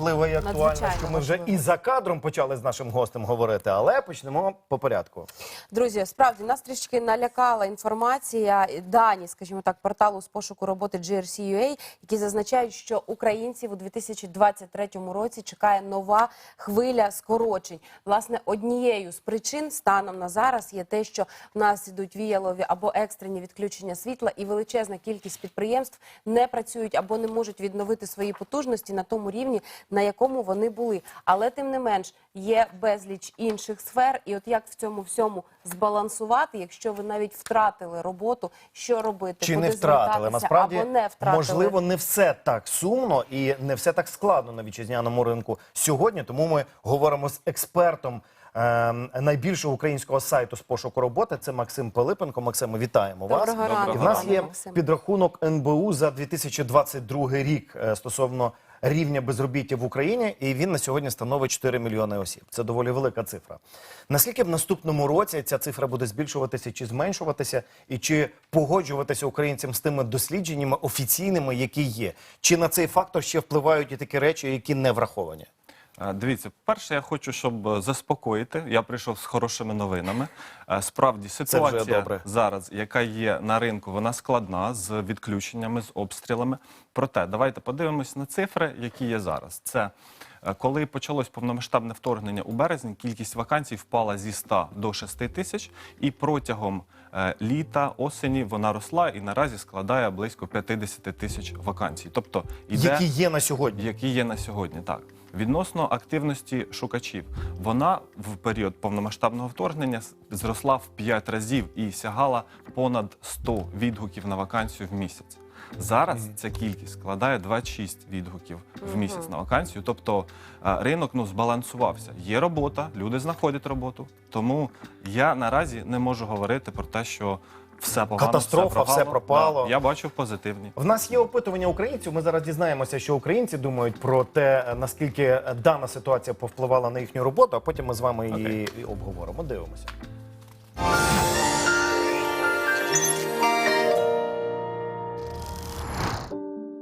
Важливо і актуально, що ми вже важливо. і за кадром почали з нашим гостем говорити, але почнемо по порядку. Друзі, справді нас трішки налякала інформація, дані, скажімо так, порталу з пошуку роботи GRC.ua, які зазначають, що українців у 2023 році чекає нова хвиля скорочень. Власне, однією з причин станом на зараз є те, що в нас ідуть віялові або екстрені відключення світла, і величезна кількість підприємств не працюють або не можуть відновити свої потужності на тому рівні, на якому вони були. Але тим не менш є безліч інших сфер, і от як в цьому всьому збалансувати, якщо ви навіть втратили роботу, що робити? Чи Куди не втратили? Насправді, або не втратили? можливо, не все так сумно і не все так складно на вітчизняному ринку сьогодні. Тому ми говоримо з експертом ем, найбільшого українського сайту з пошуку роботи. Це Максим Пилипенко. Максим, ми вітаємо вас. Доброго І в нас є підрахунок НБУ за 2022 рік е, стосовно рівня безробіття в Україні, і він на сьогодні становить 4 мільйони осіб. Це доволі велика цифра. Наскільки в наступному році ця цифра буде збільшуватися чи зменшуватися, і чи погоджуватися українцям з тими дослідженнями офіційними, які є? Чи на цей фактор ще впливають і такі речі, які не враховані? Е, Дивіться, перше, я хочу, щоб е, заспокоїти. Я прийшов з хорошими новинами. Е, Справді, ситуація зараз, яка є на ринку, вона складна з відключеннями, з обстрілами. Проте, давайте подивимось на цифри, які є зараз. Це коли почалось повномасштабне вторгнення у березні, кількість вакансій впала зі 100 до 6 тисяч, і протягом літа, осені вона росла і наразі складає близько 50 тисяч вакансій. Тобто іде Які є на сьогодні? які є на сьогодні. Так відносно активності шукачів, вона в період повномасштабного вторгнення зросла в 5 разів і сягала понад 100 відгуків на вакансію в місяць. Зараз ця кількість складає 26 відгуків в місяць на вакансію. Тобто е, ринок ну збалансувався. Є робота, люди знаходять роботу. Тому я наразі не можу говорити про те, що все погано, Катастрофа, все все пропало. Да, я бачу позитивні. В нас є опитування українців. Ми зараз дізнаємося, що українці думають про те, наскільки дана ситуація повпливала на їхню роботу, а потім ми з вами її Окей. і обговоримо. Дивимося.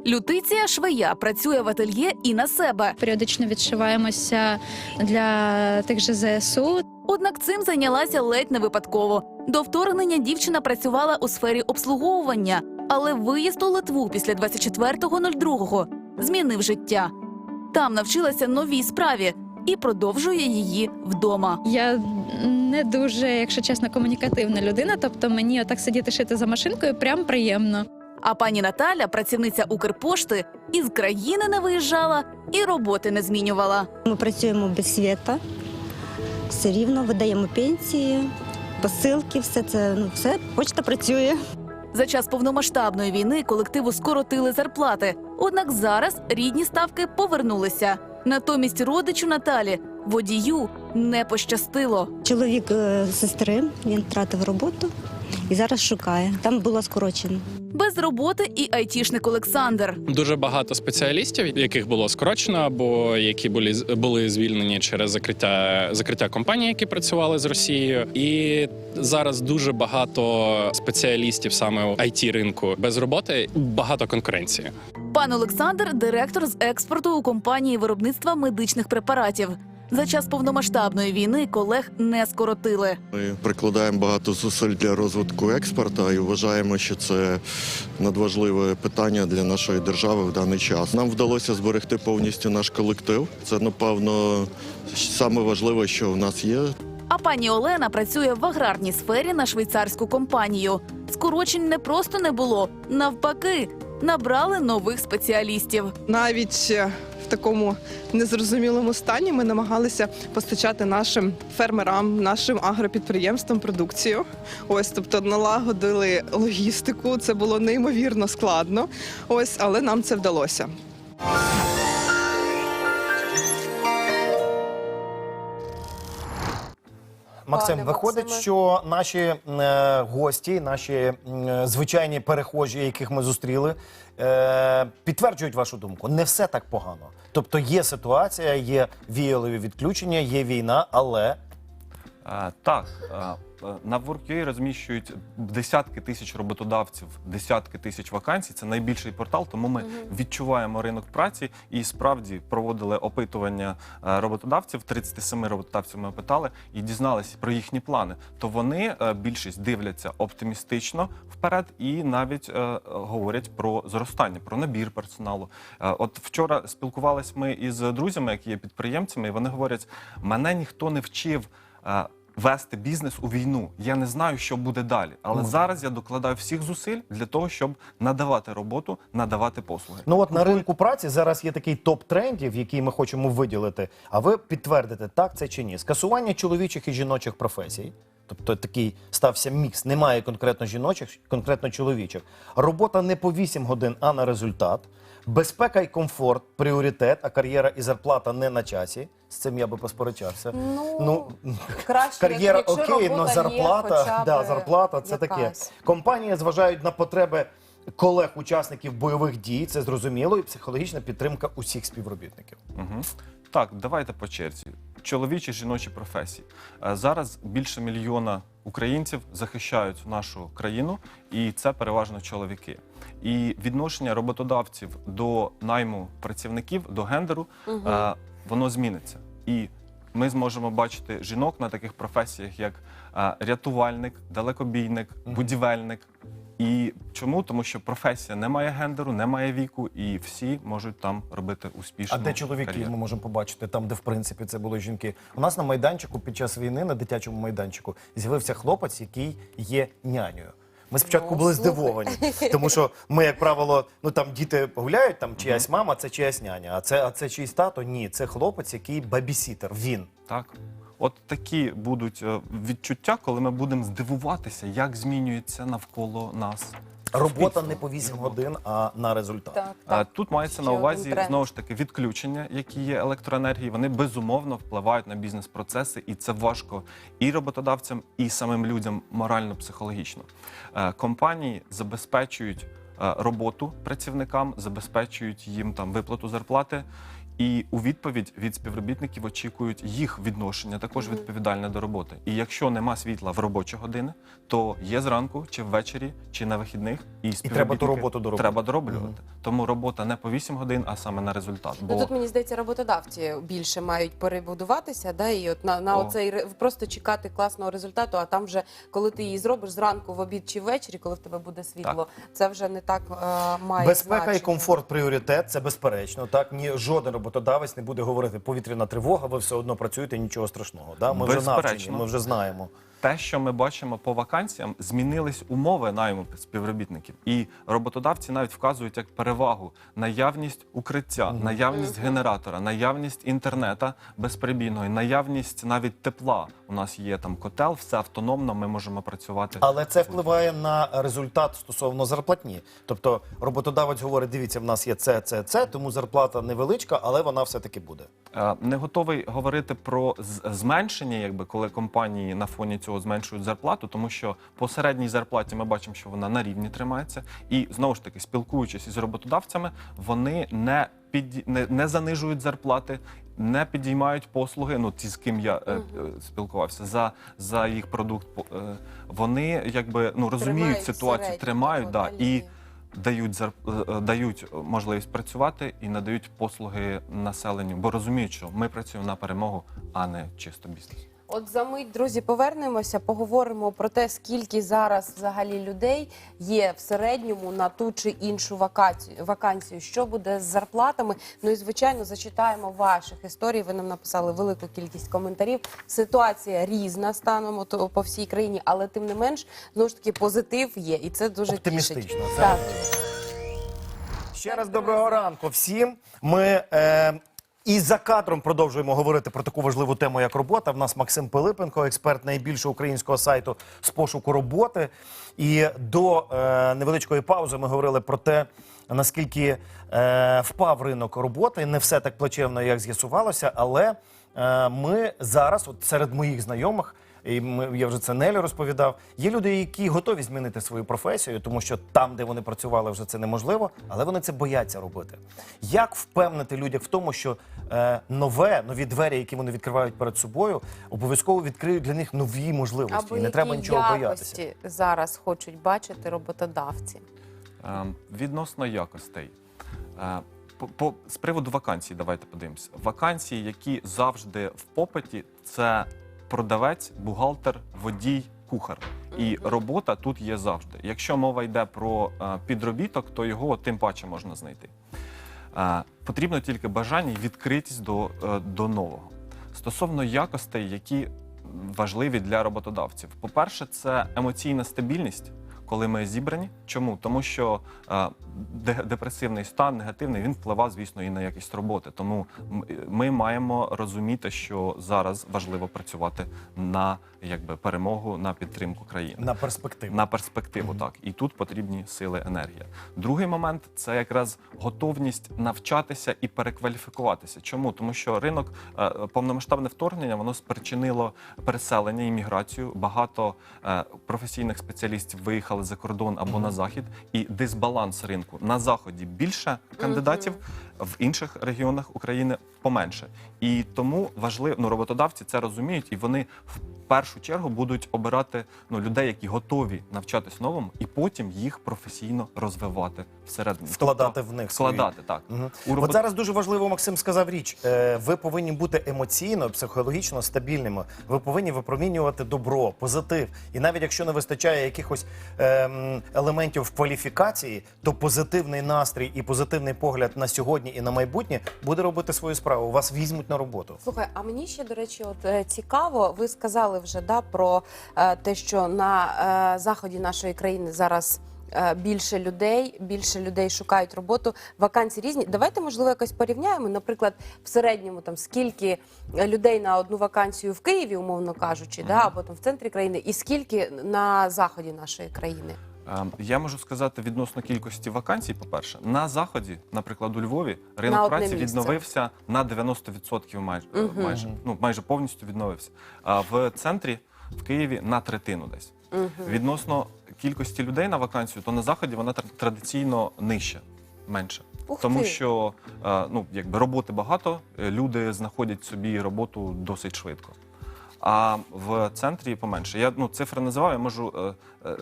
Лютиція швея працює в ательє і на себе. періодично відшиваємося для тих же ЗСУ. Однак цим зайнялася ледь не випадково. До вторгнення дівчина працювала у сфері обслуговування, але виїзд у Литву після 24.02 змінив життя. Там навчилася новій справі і продовжує її вдома. Я не дуже, якщо чесно, комунікативна людина. Тобто мені отак сидіти шити за машинкою прям приємно. А пані Наталя, працівниця Укрпошти, із країни не виїжджала і роботи не змінювала. Ми працюємо без світа, все рівно видаємо пенсії, посилки, все це ну все почта працює. За час повномасштабної війни колективу скоротили зарплати. Однак зараз рідні ставки повернулися. Натомість родичу Наталі водію не пощастило. Чоловік е, сестри він втратив роботу і зараз шукає. Там було скорочено. Без роботи і айтішник Олександр. Дуже багато спеціалістів, яких було скорочено, або які були були звільнені через закриття закриття компаній, які працювали з Росією. І зараз дуже багато спеціалістів саме у it ринку без роботи, багато конкуренції. Пан Олександр директор з експорту у компанії виробництва медичних препаратів. За час повномасштабної війни колег не скоротили. Ми прикладаємо багато зусиль для розвитку експорту і вважаємо, що це надважливе питання для нашої держави в даний час. Нам вдалося зберегти повністю наш колектив. Це напевно саме важливе, що в нас є. А пані Олена працює в аграрній сфері на швейцарську компанію. Скорочень не просто не було, навпаки, набрали нових спеціалістів. навіть такому незрозумілому стані ми намагалися постачати нашим фермерам, нашим агропідприємствам продукцію. Ось, тобто налагодили логістику. Це було неймовірно складно. Ось, але нам це вдалося. Максим, Пане виходить, Максиме. що наші е, гості, наші е, звичайні перехожі, яких ми зустріли, е, підтверджують вашу думку. Не все так погано. Тобто є ситуація, є віялові відключення, є війна, але Е, Так, е, на WorkUA розміщують десятки тисяч роботодавців, десятки тисяч вакансій. Це найбільший портал, тому ми відчуваємо ринок праці і справді проводили опитування е, роботодавців. 37 роботодавців ми опитали і дізналися про їхні плани. То вони е, більшість дивляться оптимістично вперед і навіть е, говорять про зростання, про набір персоналу. Е, От вчора спілкувалися ми із друзями, які є підприємцями, і вони говорять: мене ніхто не вчив. Вести бізнес у війну. Я не знаю, що буде далі. Але зараз я докладаю всіх зусиль для того, щоб надавати роботу, надавати послуги. Ну от на ринку праці зараз є такий топ трендів, який ми хочемо виділити. А ви підтвердите, так це чи ні? Скасування чоловічих і жіночих професій. Тобто такий стався мікс. Немає конкретно жіночих, конкретно чоловічих. Робота не по 8 годин, а на результат. Безпека і комфорт пріоритет, а кар'єра і зарплата не на часі. З цим я би посперечався. Ну, краще, кар'єра окей, але зарплата, да, зарплата це таке. Компанії зважають на потреби колег-учасників бойових дій, це зрозуміло, і психологічна підтримка усіх співробітників. Угу. Так, давайте по черзі. Чоловічі жіночі професії. Е, Зараз більше мільйона українців захищають нашу країну, і це переважно чоловіки. І відношення роботодавців до найму працівників, до гендеру, е, воно зміниться. І ми зможемо бачити жінок на таких професіях, як е, рятувальник, далекобійник, будівельник. І чому? Тому що професія не має гендеру, не має віку, і всі можуть там робити успішну А де чоловіки кар'єру. ми можемо побачити, там, де в принципі це були жінки. У нас на майданчику під час війни, на дитячому майданчику, з'явився хлопець, який є нянею. Ми спочатку Ну, були слухай. здивовані, тому що ми, як правило, ну там діти гуляють, там чиясь мама, це чиясь няня. А це, а це чийсь тато? Ні, це хлопець, який бабісітер. Він. Так. От такі будуть е, відчуття, коли ми будемо здивуватися, як змінюється навколо нас. Робота не по 8 робота. годин, а на результат. Так, А так. Тут мається на увазі тренд. знову ж таки відключення, які є електроенергії. Вони безумовно впливають на бізнес-процеси, і це важко і роботодавцям, і самим людям морально-психологічно. Е, Компанії забезпечують е, роботу працівникам, забезпечують їм там виплату зарплати. І у відповідь від співробітників очікують їх відношення також відповідальне до роботи. І якщо нема світла в робочі години, то є зранку, чи ввечері, чи на вихідних, і, треба ту роботу доробити. Треба дороблювати. Тому робота не по 8 годин, а саме на результат. Бо Ну, тут мені здається, роботодавці більше мають перебудуватися, да, і от на, на О. оцей просто чекати класного результату, а там вже коли ти її зробиш зранку, в обід чи ввечері, коли в тебе буде світло, це вже не так е, має Безпека значення. і комфорт пріоритет, це безперечно. Так ні, жоден роботодавець не буде говорити повітряна тривога. Ви все одно працюєте, нічого страшного. Да? Ми вже навчені, ми вже знаємо. Те, що ми бачимо по вакансіям, змінились умови найму співробітників, і роботодавці навіть вказують як перевагу наявність укриття, наявність генератора, наявність інтернета безперебійного, наявність навіть тепла. У нас є там котел, все автономно. Ми можемо працювати. Але це впливає на результат стосовно зарплатні. Тобто роботодавець говорить: дивіться, в нас є це, це, це, тому зарплата невеличка, але вона все-таки буде. Не готовий говорити про зменшення, якби коли компанії на фоні цього зменшують зарплату, тому що по середній зарплаті ми бачимо, що вона на рівні тримається, і знову ж таки, спілкуючись із роботодавцями, вони не під не, не занижують зарплати. Не підіймають послуги, ну ті, з ким я е, е, спілкувався за, за їх продукт. Е, вони якби ну розуміють Тримають ситуацію, середню тримають да, і. Дають е, е, дають можливість працювати і надають послуги населенню, бо розуміють, що ми працюємо на перемогу, а не чисто бізнес. От за мить, друзі, повернемося, поговоримо про те, скільки зараз взагалі людей є в середньому на ту чи іншу вакацію, вакансію, що буде з зарплатами. Ну і звичайно, зачитаємо ваших історій. Ви нам написали велику кількість коментарів. Ситуація різна станом от, по всій країні, але тим не менш, знову ж таки, позитив є, і це дуже Оптимістично, тішить. Так. Ще раз доброго ранку всім. Ми е, і за кадром продовжуємо говорити про таку важливу тему, як робота. В нас Максим Пилипенко, експерт найбільшого українського сайту з пошуку роботи. І до е, невеличкої паузи ми говорили про те, наскільки е, впав ринок роботи. Не все так плачевно, як з'ясувалося, але е, ми зараз, от серед моїх знайомих. І ми, я вже це Нелі розповідав. Є люди, які готові змінити свою професію, тому що там, де вони працювали, вже це неможливо, але вони це бояться робити. Як впевнити людях в тому, що е, нове, нові двері, які вони відкривають перед собою, обов'язково відкриють для них нові можливості, Або і не треба нічого боятися. зараз хочуть бачити роботодавці? Е, Відносно якостей. Е, По, по, з приводу вакансій, давайте подивимося. Вакансії, які завжди в попиті, це продавець, бухгалтер, водій, кухар. І робота тут є завжди. Якщо мова йде про е, підробіток, то його тим паче можна знайти. Е, Потрібно тільки бажання і відкритість до, е, до нового. Стосовно якостей, які важливі для роботодавців. По-перше, це емоційна стабільність, коли ми зібрані. Чому? Тому що е, депресивний стан, негативний, він впливає, звісно, і на якість роботи. Тому ми маємо розуміти, що зараз важливо працювати на якби перемогу, на підтримку країни. На перспективу. На перспективу, так. І тут потрібні сили, енергія. Другий момент це якраз готовність навчатися і перекваліфікуватися. Чому? Тому що ринок е, повномасштабне вторгнення воно спричинило переселення, імміграцію. Багато е, професійних спеціалістів виїхали за кордон або на захід, і дисбаланс ринку на заході більше кандидатів, в інших регіонах України поменше. І тому важливо, ну роботодавці це розуміють, і вони в першу чергу будуть обирати ну, людей, які готові навчатись новому, і потім їх професійно розвивати всередині. Вкладати Тобто, в них свої. вкладати так. Мгм. У робот- От зараз дуже важливо, Максим сказав річ. Е, Ви повинні бути емоційно, психологічно стабільними. Ви повинні випромінювати добро, позитив. І навіть якщо не вистачає якихось ем, елементів кваліфікації, то позитивний настрій і позитивний погляд на сьогодні і на майбутнє буде робити свою справу. Вас візьмуть на роботу. Слухай, а мені ще до речі, от е, цікаво. Ви сказали вже да про е, те, що на е, заході нашої країни зараз. Е, Більше людей, більше людей шукають роботу. Вакансії різні. Давайте, можливо, якось порівняємо. Наприклад, в середньому там скільки е, людей на одну вакансію в Києві, умовно кажучи, да, або там в центрі країни, і скільки на заході нашої країни. Ем, Я можу сказати відносно кількості вакансій. По-перше, на заході, наприклад, у Львові, На ринок одне праці місце. відновився на 90% майже, Мгм. майже ну майже повністю відновився. А в центрі в Києві на третину десь. Відносно кількості людей на вакансію, то на заході вона традиційно нижча, менше. Ух Тому ти. що е, ну, якби роботи багато, е, люди знаходять собі роботу досить швидко. А в центрі поменше. Я ну цифри називаю, я можу е,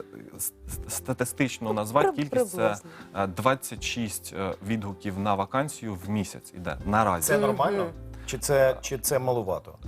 статистично назвати кількість. Це приблизно. е, 26 е, відгуків на вакансію в місяць іде наразі. Це нормально? Чи це, чи це малувато?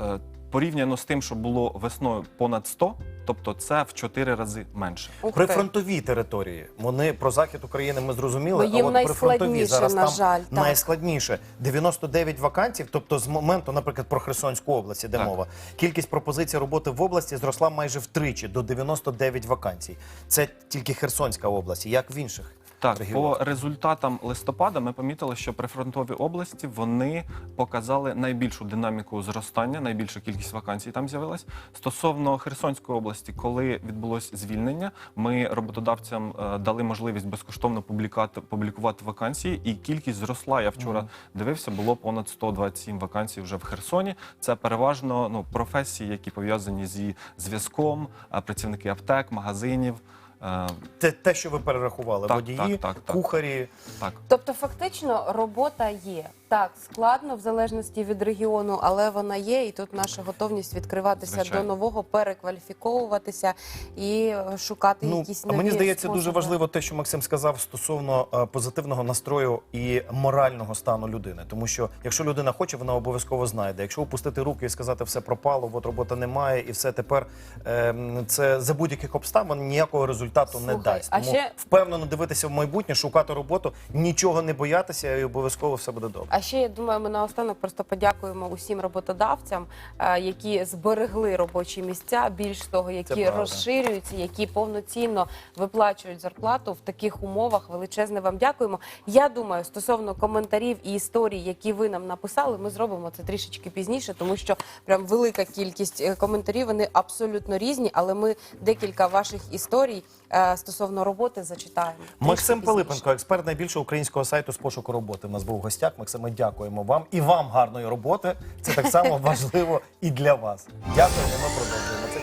Порівняно з тим, що було весною понад 100, тобто це в 4 рази менше. Ух ти. Прифронтові території. Вони про захід України ми зрозуміли, Ну, їм а от прифронтові найскладніше, зараз на там жаль, так. найскладніше. 99 вакансій, тобто з моменту, наприклад, про Херсонську область іде Так. мова. Кількість пропозицій роботи в області зросла майже втричі до 99 вакансій. Це тільки Херсонська область, як в інших Так, регіонах. по результатам листопада ми помітили, що прифронтові області вони показали найбільшу динаміку зростання, найбільша кількість вакансій там з'явилась. Стосовно Херсонської області, коли відбулось звільнення, ми роботодавцям е, дали можливість безкоштовно публікати, публікувати вакансії, і кількість зросла. Я вчора дивився, було понад 127 вакансій вже в Херсоні. Це переважно ну, професії, які пов'язані зі зв'язком, е, працівники аптек, магазинів. Е, Те, те, що ви перерахували, Так, водії, так, так, так. кухарі. Так. Тобто, фактично, робота є. Так, складно в залежності від регіону, але вона є, і тут наша готовність відкриватися Звичайно. до нового, перекваліфіковуватися і е, шукати Ну, якісь нові мені здається, способи. дуже важливо те, що Максим сказав стосовно е, позитивного настрою і морального стану людини. Тому що якщо людина хоче, вона обов'язково знайде. Якщо опустити руки і сказати, все пропало, от робота немає, і все тепер ем, це за будь-яких обставин ніякого результату не Слухай, дасть. а ще- впевнено дивитися в майбутнє, шукати роботу, нічого не боятися, і обов'язково все буде добре. А ще я думаю, ми наостанок просто подякуємо усім роботодавцям, е, які зберегли робочі місця. Більш того, які розширюються, які повноцінно виплачують зарплату в таких умовах. Величезне вам дякуємо. Я думаю, стосовно коментарів і історій, які ви нам написали, ми зробимо це трішечки пізніше, тому що прям велика кількість е, коментарів. Вони абсолютно різні, але ми декілька ваших історій е, стосовно роботи зачитаємо. Максим. Пилипенко, експерт найбільшого українського сайту з пошуку роботи. У нас був в гостях. Ми дякуємо вам і вам гарної роботи. Це так само важливо і для вас. Дякуємо. Ми продовжуємо це.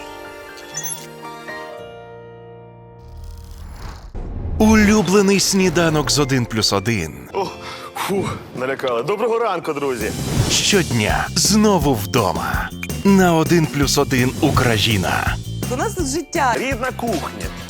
Улюблений сніданок з 1 плюс один. О, фух, налякали. Доброго ранку, друзі. Щодня знову вдома. На один плюс один. Україна. У нас тут життя. Рідна кухня